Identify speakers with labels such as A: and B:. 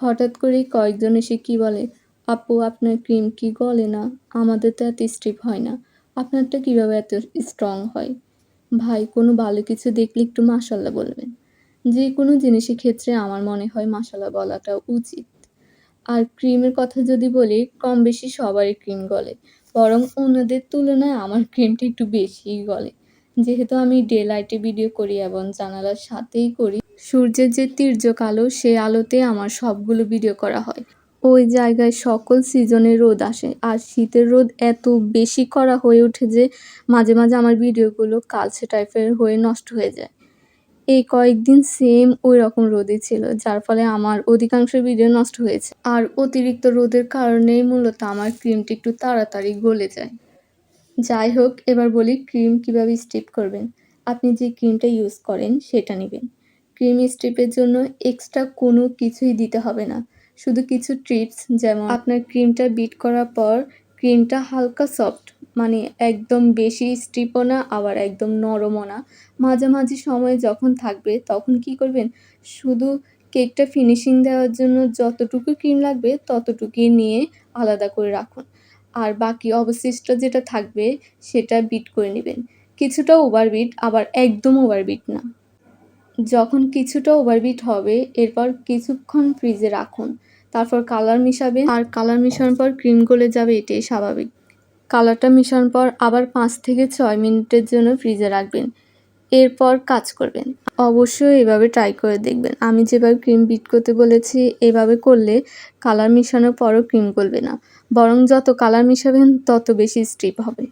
A: হঠাৎ করেই কয়েকজন এসে কি বলে, আপু, আপনার ক্রিম কি গলে না? আমাদের তো এত স্ট্রিপ হয় না। আপনারটা কীভাবে এত স্ট্রং হয়? ভাই, কোনো ভালো কিছু দেখলে একটু মাসাল্লাহ বলবেন। যে কোনো জিনিসের ক্ষেত্রে আমার মনে হয় মাসাল্লাহ বলাটা উচিত। আর ক্রিমের কথা যদি বলি কম বেশি সবারই ক্রিম গলে। বরং অন্যদের তুলনায় আমার ক্রিমটা একটু বেশিই গলে। যেহেতু আমি ডে লাইটে ভিডিও করি এবং জানালার সাথেই করি, সূর্যের যে তীর্যক আলো সেই আলোতে আমার সবগুলো ভিডিও করা হয়। ওই জায়গায় সকল সিজনে রোদ আসে, আর শীতের রোদ এত বেশি করা হয়ে ওঠে যে মাঝে মাঝে আমার ভিডিওগুলো কালচে টাইপের হয়ে নষ্ট হয়ে যায়। এই কয়েকদিন সেম ওই রকম রোদই ছিল, যার ফলে আমার অধিকাংশ ভিডিও নষ্ট হয়েছে। আর অতিরিক্ত রোদের কারণেই মূলত আমার ক্রিমটি একটু তাড়াতাড়ি গলে যায়। যাই হোক, এবার বলি ক্রিম কীভাবে স্টিপ করবেন। আপনি যে ক্রিমটা ইউজ করেন, সেটা নেবেন। ক্রিম স্ট্রিপের জন্য এক্সট্রা কোনো কিছুই দিতে হবে না। শুধু কিছু ট্রিপস যেমন আপনার ক্রিমটা বিট করার পর ক্রিমটা হালকা সফট মানে একদম বেশি স্ট্রিপও না, আবার একদম নরমও না। মাঝামাঝি সময়ে যখন থাকবে, তখন কি করবেন? শুধু কেকটা ফিনিশিং দেওয়ার জন্য যতটুকু ক্রিম লাগবে, ততটুকুই নিয়ে আলাদা করে রাখুন। আর বাকি অবশিষ্ট যেটা থাকবে সেটা বিট করে নেবেন। কিছুটা ওভারবিট আবার একদম ওভারবিট না। যখন কিছুটা ওভারবিট হবে, এরপর কিছুক্ষণ ফ্রিজে রাখুন। তারপর কালার মিশাবেন আর কালার মিশানোর পর ক্রিম গলে যাবে, এটাই স্বাভাবিক। কালারটা মিশানোর পর আবার পাঁচ থেকে ছয় মিনিটের জন্য ফ্রিজে রাখবেন। এরপর কাজ করবেন। অবশ্যই এভাবে ট্রাই করে দেখবেন। আমি যেভাবে ক্রিম বিট করতে বলেছি, এভাবে করলে কালার মিশানোর পরও ক্রিম গলবে না। বরং যত কালার মিশাবেন, তত বেশি স্ট্রিপ হবে।